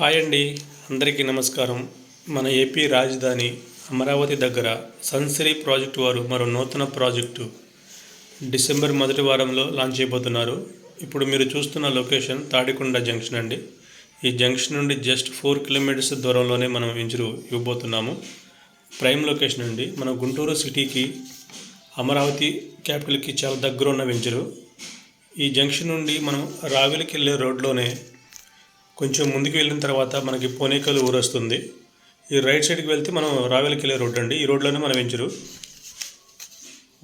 Hi అండి అందరికీ నమస్కారం. మన ఏపీ రాజధాని అమరావతి దగ్గర సన్సిరీ ప్రాజెక్టు వారు మరో నూతన ప్రాజెక్టు డిసెంబర్ మొదటి వారంలో లాంచ్ చేయబోతున్నారు. ఇప్పుడు మీరు చూస్తున్న లొకేషన్ తాడికొండ జంక్షన్ అండి. ఈ జంక్షన్ నుండి జస్ట్ ఫోర్ కిలోమీటర్స్ దూరంలోనే మనం వెంచరు ఇవ్వబోతున్నాము. ప్రైమ్ లొకేషన్ అండి. మన గుంటూరు సిటీకి అమరావతి క్యాపిటల్కి చాలా దగ్గర ఉన్న వెంచరు ఈ జంక్షన్ నుండి మనం రావిలికి వెళ్ళే రోడ్లోనే కొంచెం ముందుకు వెళ్ళిన తర్వాత మనకి పోనేకల్ ఊరు వస్తుంది ఈ రైట్ సైడ్కి వెళ్తే మనం రావెలకెళ్ళే రోడ్ అండి. ఈ రోడ్లోనే మనం వెంచరు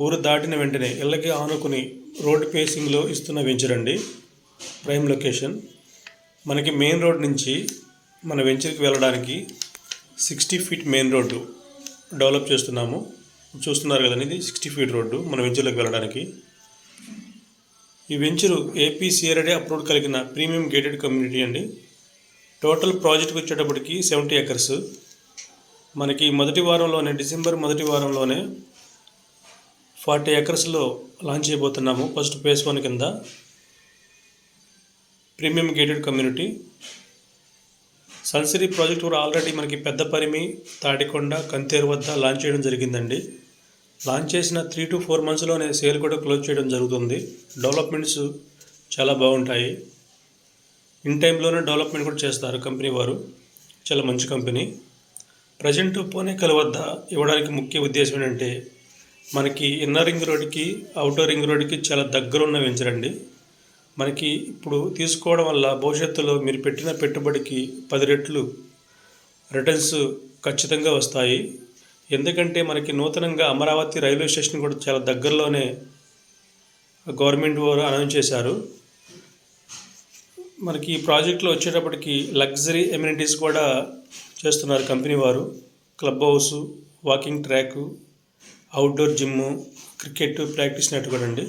ఊరు దాటిన వెంటనే ఇళ్ళకి ఆనుకుని రోడ్ పేసింగ్లో ఇస్తున్న వెంచర్ అండి ప్రైమ్ లొకేషన్. మనకి మెయిన్ రోడ్ నుంచి మన వెంచర్కి వెళ్ళడానికి sixty feet main road develop చేస్తున్నాము. చూస్తున్నారు కదండి ఇది సిక్స్టీ ఫీట్ రోడ్డు మన వెంచర్లోకి వెళ్ళడానికి. ఈ వెంచరు ఏపీ సిఆర్ఐడి అప్రూవ్ కలిగిన ప్రీమియం గేటెడ్ కమ్యూనిటీ అండి. టోటల్ ప్రాజెక్ట్కి వచ్చేటప్పటికి సెవెంటీ ఎకర్స్. మనకి మొదటి వారంలోనే డిసెంబర్ మొదటి వారంలోనే ఫార్టీ ఎకర్స్లో లాంచ్ చేయబోతున్నాము ఫస్ట్ ఫేజ్ వన్ కింద. Premium gated community. Sunsiri project కూడా ఆల్రెడీ మనకి పెద్ద పరిమి తాటికొండ కంతేరు వద్ద లాంచ్ చేయడం జరిగిందండి. లాంచ్ చేసిన త్రీ టు ఫోర్ మంత్స్లోనే సేల్ కూడా క్లోజ్ చేయడం జరుగుతుంది. డెవలప్మెంట్స్ చాలా బాగుంటాయి. ఇన్ టైంలోనే డెవలప్మెంట్ కూడా చేస్తారు కంపెనీ వారు. చాలా మంచి కంపెనీ. ప్రజెంట్ పూణేకల్ వద్ద ఇవ్వడానికి ముఖ్య ఉద్దేశం ఏంటంటే మనకి ఇన్నర్ రింగ్ రోడ్కి అవుటర్ రింగ్ రోడ్కి చాలా దగ్గర ఉన్న వెంచరండి మనకి ఇప్పుడు తీసుకోవడం వల్ల భవిష్యత్తులో మీరు పెట్టిన పెట్టుబడికి పది రెట్లు రిటర్న్స్ ఖచ్చితంగా వస్తాయి. ఎందుకంటే మనకి నూతనంగా అమరావతి రైల్వే స్టేషన్ కూడా చాలా దగ్గరలోనే గవర్నమెంట్ వారు అనౌన్స్ చేశారు. మనకి ఈ ప్రాజెక్ట్లో వచ్చేటప్పటికి లగ్జరీ ఎమ్యూనిటీస్ కూడా చేస్తున్నారు కంపెనీ వారు. Club house walking track outdoor gym cricket practice net కూడా అండి.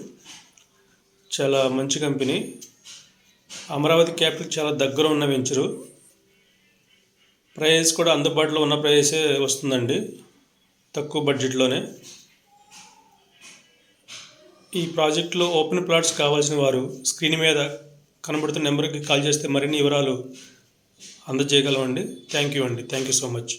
చాలా మంచి కంపెనీ. అమరావతి క్యాపిటల్ చాలా దగ్గర ఉన్న వెంచరు. ప్రైస్ కూడా అందుబాటులో ఉన్న ప్రైసే వస్తుందండి. తక్కువ బడ్జెట్లోనే. ఈ ప్రాజెక్టులో ఓపెన్ ప్లాట్స్ కావాల్సిన వారు స్క్రీన్ మీద కనబడుతున్న నెంబర్కి కాల్ చేస్తే మరిన్ని వివరాలు అందజేయగలమండి. థ్యాంక్ యూ అండి. Thank you so much.